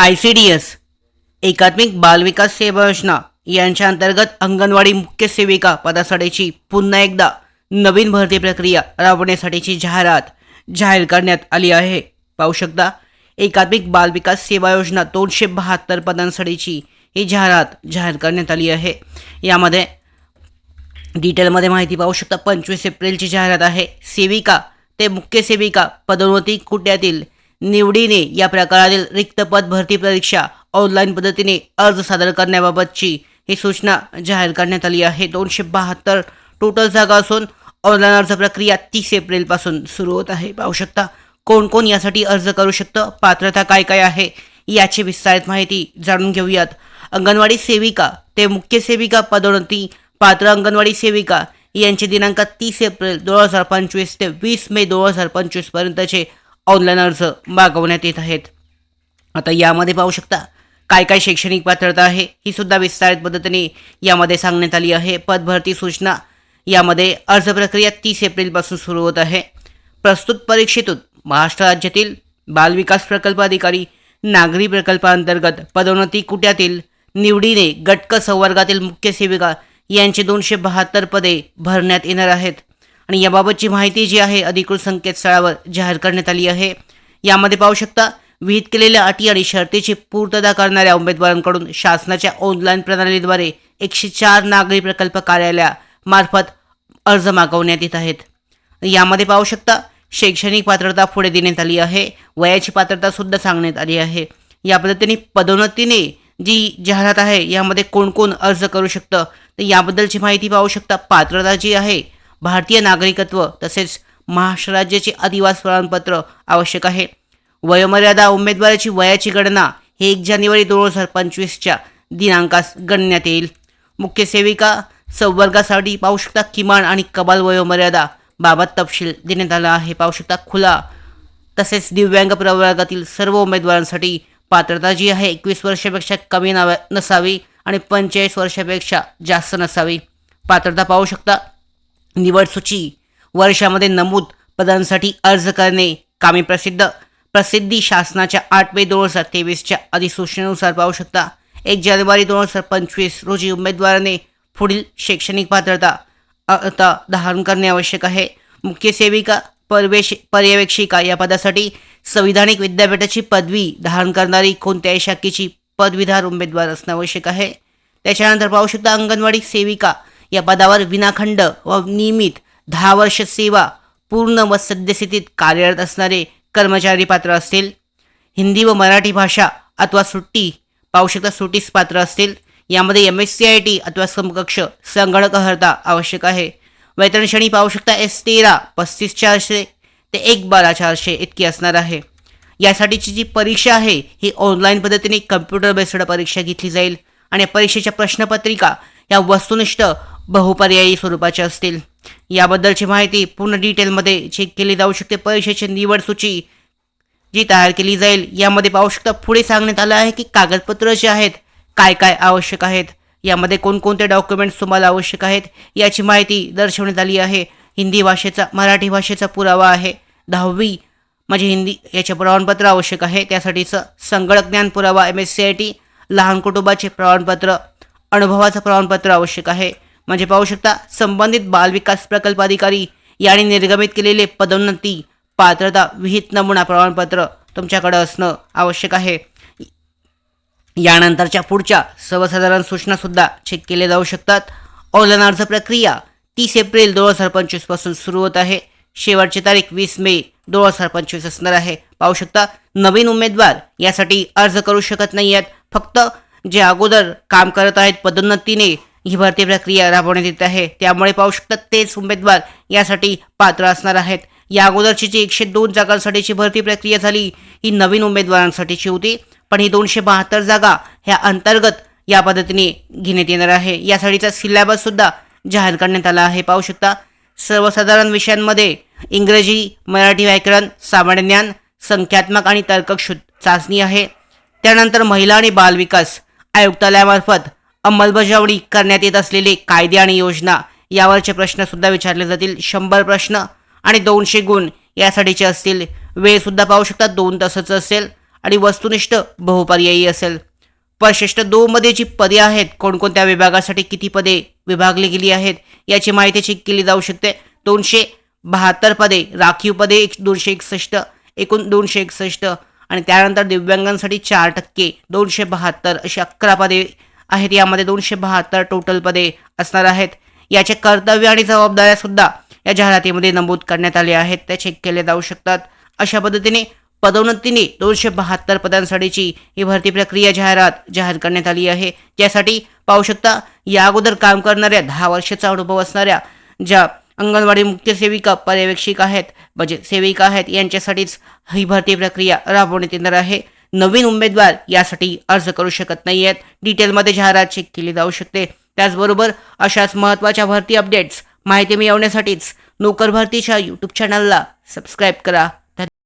I C D S एकात्मिक बालविकास सेवा योजना यांच्या अंतर्गत अंगणवाडी मुख्य सेविका पदासाठीची पुन्हा एकदा नवीन भरती प्रक्रिया राबवण्यासाठीची जाहिरात जाहीर करण्यात आली आहे. पाहू शकता एकात्मिक बालविकास सेवा योजना दोनशे बहात्तर पदांसाठीची ही जाहिरात जाहीर करण्यात आली आहे. यामध्ये डिटेलमध्ये माहिती पाहू शकता पंचवीस एप्रिलची जाहिरात आहे. सेविका ते मुख्य सेविका पदोन्नती कुट्यातील निवडीने या प्रकारातील रिक्त पद भरती परीक्षा ऑनलाईन पद्धतीने अर्ज सादर करण्याबाबतची ही सूचना जाहीर करण्यात आली आहे. दोनशे बहात्तर टोटल जागा असून ऑनलाईन अर्ज प्रक्रिया तीस एप्रिलपासून सुरू होत आहे. पाहू शकता कोण कोण यासाठी अर्ज करू शकतं? पात्रता काय काय आहे? याची विस्तारित माहिती जाणून घेऊयात. अंगणवाडी सेविका ते मुख्य सेविका पदोन्नती पात्र अंगणवाडी सेविका यांचे दिनांक तीस एप्रिल दोन हजार पंचवीस ते वीस मे दोन हजार पंचवीसपर्यंतचे पर्यंतचे ऑनलाईन अर्ज मागवण्यात येत आहेत. आता यामध्ये पाहू शकता काय काय शैक्षणिक पात्रता आहे ही सुद्धा विस्तारित पद्धतीने यामध्ये सांगण्यात आली आहे. पदभरती सूचना यामध्ये अर्ज प्रक्रिया तीस एप्रिलपासून सुरू होत आहे. प्रस्तुत परीक्षेतून महाराष्ट्र राज्यातील बालविकास प्रकल्प अधिकारी नागरी प्रकल्पांतर्गत पदोन्नती कुट्यातील निवडीने गटक संवर्गातील मुख्य सेविका यांचे दोनशे बहात्तर पदे भरण्यात येणार आहेत. आणि याबाबतची माहिती जी आहे अधिकृत संकेतस्थळावर जाहीर करण्यात आली आहे. यामध्ये पाहू शकता विहित केलेल्या अटी आणि शर्तीची पूर्तता करणाऱ्या उमेदवारांकडून शासनाच्या ऑनलाईन प्रणालीद्वारे एकशे चार नागरी प्रकल्प कार्यालयामार्फत अर्ज मागवण्यात येत आहेत. यामध्ये पाहू शकता शैक्षणिक पात्रता पुढे देण्यात आली आहे वयाची पात्रता सुद्धा सांगण्यात आली आहे. या पद्धतीने पदोन्नतीने जी जाहिरात आहे यामध्ये कोण कोण अर्ज करू शकतं? तर याबद्दलची माहिती पाहू शकता पात्रता जी आहे भारतीय नागरिकत्व तसेच महाराष्ट्र राज्याचे अधिवास प्रमाणपत्र आवश्यक आहे. वयोमर्यादा उमेदवाराची वयाची गणना हे एक जानेवारी दोन हजार पंचवीसच्या दिनांकास गणण्यात येईल. मुख्य सेविका संवर्गासाठी पाहू शकता किमान आणि कमाल वयोमर्यादा बाबत तपशील देण्यात आला आहे. पाहू शकता खुला तसेच दिव्यांग प्रवर्गातील सर्व उमेदवारांसाठी पात्रता जी आहे एकवीस वर्षापेक्षा कमी नाव नसावी आणि पंचेचाळीस वर्षापेक्षा जास्त नसावी. पात्रता पाहू शकता निवड सूची. वर्षामध्ये नमूद पदांसाठी अर्ज करणे कामे प्रसिद्ध. प्रसिद्धी शासनाच्या आठवे दोन हजार तेवीसच्या अधिसूचनेनुसार पाहू शकता. एक जानेवारी दोन हजार पंचवीस रोजी उमेदवाराने पुढील शैक्षणिक पात्रता आता धारण करणे आवश्यक आहे. मुख्य सेविका परवेश पर्यवेक्षिका या पदासाठी संविधानिक विद्यापीठाची पदवी धारण करणारी कोणत्याही शाखेची पदवीधार उमेदवार असणं आवश्यक आहे. त्याच्यानंतर पाहू शकता अंगणवाडी सेविका या पदावर विनाखंड व नियमित दहा वर्ष सेवा पूर्ण व सद्यस्थितीत कार्यरत असणारे कर्मचारी पात्र असतील. हिंदी व मराठी भाषा अथवा सुट्टी पाहू शकता सुट्टीस पात्र असतील. यामध्ये M S C I T अथवा समकक्ष संगणक अर्हता आवश्यक आहे. वेतन श्रेणी पाहू शकता एस तेरा पस्तीस चारशे ते एक बारा चारशे इतकी असणार आहे. यासाठीची जी परीक्षा आहे ही ऑनलाईन पद्धतीने कम्प्युटर बेस्ड परीक्षा घेतली जाईल. आणि परीक्षेच्या प्रश्नपत्रिका या वस्तुनिष्ठ बहुपर्यायी स्वरूपाचे असतील. याबद्दलची माहिती पूर्ण डिटेलमध्ये चेक केली जाऊ शकते. परीक्षेची निवड सूची जी तयार केली जाईल यामध्ये पाहू शकता पुढे सांगण्यात आलं आहे की कागदपत्र जे आहेत काय काय आवश्यक आहेत? यामध्ये कोणकोणते डॉक्युमेंट्स तुम्हाला आवश्यक आहेत? याची माहिती दर्शवण्यात आली आहे. हिंदी भाषेचा मराठी भाषेचा पुरावा आहे. दहावी म्हणजे हिंदी याचे प्रमाणपत्र आवश्यक आहे. त्यासाठीचं संगणक ज्ञान पुरावा M S C I T लहान कुटुंबाचे प्रमाणपत्र अनुभवाचं प्रमाणपत्र आवश्यक आहे. म्हणजे पाहू शकता संबंधित बालविकास प्रकल्प अधिकारी यांनी निर्गमित केलेले पदोन्नती पात्रता विहित नमुना प्रमाणपत्र तुमच्याकडे असणं आवश्यक आहे. यानंतरच्या पुढच्या सर्वसाधारण सूचनासुद्धा चेक केल्या जाऊ शकतात. ऑनलाईन अर्ज प्रक्रिया तीस एप्रिल दोन हजार पंचवीसपासून सुरू होत आहे. शेवटची तारीख वीस मे दोन हजार पंचवीस असणार आहे. पाहू शकता नवीन उमेदवार यासाठी अर्ज करू शकत नाही आहेत फक्त जे अगोदर काम करत आहेत पदोन्नतीने ही भरती प्रक्रिया राबवण्यात येत आहे. त्यामुळे पाहू शकता तेच उमेदवार यासाठी पात्र असणार आहेत. या अगोदरची जी एकशे दोन जागांसाठीची भरती प्रक्रिया झाली. ही नवीन उमेदवारांसाठीची होती. पण ही दोनशे बहात्तर जागा ह्या अंतर्गत या पद्धतीने घेण्यात येणार आहे. यासाठीचा सिलेबस सुद्धा जाहीर करण्यात आला आहे. पाहू शकता सर्वसाधारण विषयांमध्ये इंग्रजी मराठी व्याकरण सामान्य ज्ञान संख्यात्मक आणि तर्कशुद्ध चाचणी आहे. त्यानंतर महिला आणि बालविकास आयुक्तालयामार्फत अंमलबजावणी करण्यात येत असलेले कायदे आणि योजना यावरचे प्रश्न सुद्धा विचारले जातील. शंभर प्रश्न आणि दोनशे गुण यासाठीचे असतील. वेळसुद्धा पाहू शकता दोन तासाचं असेल आणि वस्तुनिष्ठ बहुपर्यायी असेल. परिशिष्ट दोनमध्ये जी पदे आहेत. कोणकोणत्या विभागासाठी किती पदे विभागली गेली आहेत याची माहिती चेक केली जाऊ शकते. दोनशे बहात्तर पदे राखीव पदे एक दोनशे एकसष्ट एकूण दोनशे एकसष्ट आणि त्यानंतर दिव्यांगांसाठी चार टक्के दोनशे बहात्तर अशी अकरा पदे आहेत. यामध्ये दोनशे बहात्तर टोटल पदे असणार आहेत. याचे कर्तव्य आणि जबाबदाऱ्या सुद्धा या जाहिरातीमध्ये नमूद करण्यात आले आहेत. त्या चेक केले जाऊ शकतात. अशा पद्धतीने पदोन्नतीने दोनशे बहात्तर पदांसाठीची ही भरती प्रक्रिया जाहिरात जाहीर करण्यात आली आहे. ज्यासाठी पाहू शकता या अगोदर काम करणाऱ्या दहा वर्षाचा अनुभव असणाऱ्या ज्या अंगणवाडी मुख्य सेविका पर्यवेक्षिका आहेत म्हणजे सेविका आहेत यांच्यासाठीच ही भरती प्रक्रिया राबवण्यात येणार आहे. नवीन उमेदवार यासाठी अर्ज करू शकत नाही आहेत डिटेलमध्ये जाहिरात चेक केली जाऊ शकते. त्याचबरोबर अशाच महत्त्वाच्या भरती अपडेट्स माहिती मिळवण्यासाठीच नोकर भरतीच्या यूट्यूब चॅनलला सबस्क्राईब करा.